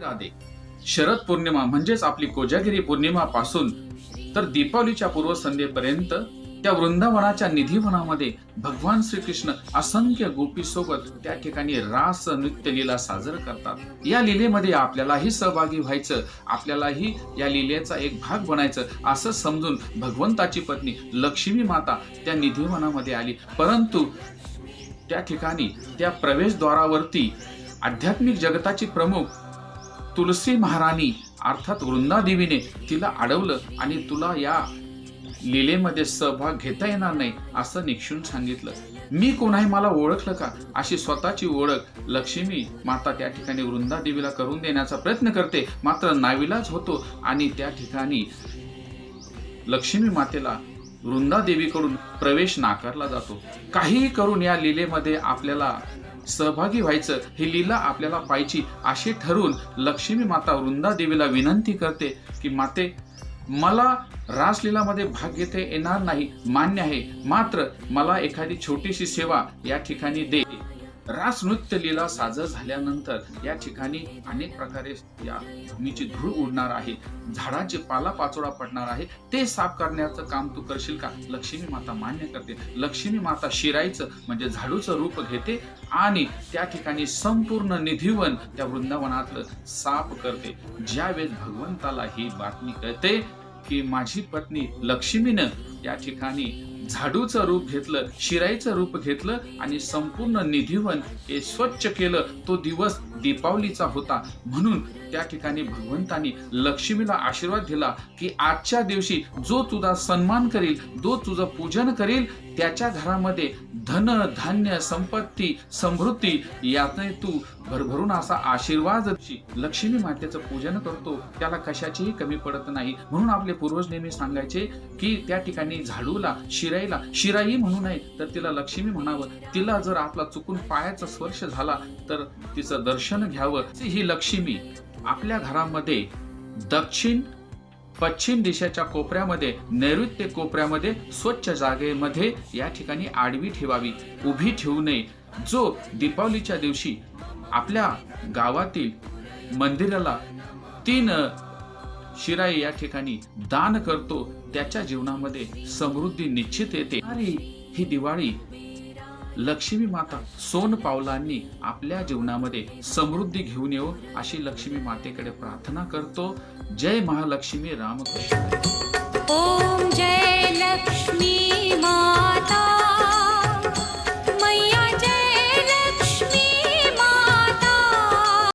राधे. शरद पौर्णिमा म्हणजेच आपली कोजागिरी पौर्णिमा पासून तर दीपावलीच्या पूर्वसंध्येपर्यंत त्या वृंदावनाच्या निधीवनामध्ये भगवान श्रीकृष्ण असंख्य गोपी सोबत त्या ठिकाणी रास नृत्य लीला साजर करतात. या लीलेमध्ये आपल्यालाही सहभागी व्हायचं आपल्यालाही या लीलेचा एक भाग बनायचं असं समजून भगवंताची पत्नी लक्ष्मी माता त्या निधीवनामध्ये आली. परंतु त्या ठिकाणी त्या प्रवेशद्वारावरती आध्यात्मिक जगताची प्रमुख तुलसी महाराणी अर्थात वृंदादेवीने तिला अडवलं आणि तुला या लीलेमध्ये सहभाग घेता येणार नाही असं निक्षून सांगितलं. मी कोणाही मला ओळखलं का? अशी स्वतःची ओळख लक्ष्मी माता त्या ठिकाणी वृंदादेवीला करून देण्याचा प्रयत्न करते. मात्र नाविलाज होतो आणि त्या ठिकाणी लक्ष्मी मातेला वृंदादेवीकडून प्रवेश नाकारला जातो. काहीही करून या लीलेमध्ये आपल्याला सहभागी व्हायचं ही लीला आपल्याला पाहिजे असे ठरवून लक्ष्मी माता वृंदा देवीला विनंती करते की माते मला रासलीलामध्ये भाग घेता येणार नाही मान्य आहे. मात्र मला एखादी छोटीशी सेवा या ठिकाणी दे. रास नृत्य लीला साजर झाल्यानंतर या ठिकाणी अनेक प्रकारे या भूमीची धूळ उडणार आहे. झाडाचे पाला पाचोळा पडणार आहे. ते साफ करण्याचं काम तू करशील का? लक्ष्मी माता मान्य करते. लक्ष्मी माता शिराईचं म्हणजे झाडूचं रूप घेते आणि त्या ठिकाणी संपूर्ण निधीवन त्या वृंदावनातलं साफ करते. ज्यावेळेस भगवंताला ही बातमी कळते की माझी पत्नी लक्ष्मीनं या ठिकाणी झाडूचं रूप घेतलं शिराईचं रूप घेतलं आणि संपूर्ण निधीवन हे स्वच्छ केलं. तो दिवस दीपावलीचा होता. म्हणून त्या ठिकाणी भगवंतानी लक्ष्मीला आशीर्वाद दिला की आजच्या दिवशी जो तुझा सन्मान करील जो तुझं पूजन करील त्याच्या घरामध्ये धन धान्य संपत्ती समृद्धी यातने तू भरभरून असा आशीर्वाद लक्ष्मी मातेचं पूजन करतो. त्याला कशाचीही कमी पडत नाही. म्हणून आपले पूर्वज नेहमी सांगायचे की त्या ठिकाणी झाडूला शिराईला शिराई म्हणू नये तर तिला लक्ष्मी म्हणावं. तिला जर आपला चुकून पायाचा स्पर्श झाला तर तिचं दर्शन घ्यावं. ही लक्ष्मी. आपल्या घरामध्ये दक्षिण पश्चिम दिशेच्या कोपऱ्यामध्ये नैऋत्य कोपऱ्यामध्ये स्वच्छ जागेमध्ये या ठिकाणी आडवी ठेवावी. उभी ठेवू नये. जो दीपावलीच्या दिवशी आपल्या गावातील मंदिराला तीन शिराई या ठिकाणी दान करतो त्याच्या जीवनामध्ये समृद्धी निश्चित येते. आणि ही दिवाळी. लक्ष्मी माता सोन पावलांनी आपल्या जीवनामध्ये समृद्धी घेऊन येऊ अशी लक्ष्मी मातेकडे प्रार्थना करतो. जय महालक्ष्मी रामकृष्ण. ओम जय लक्ष्मी मा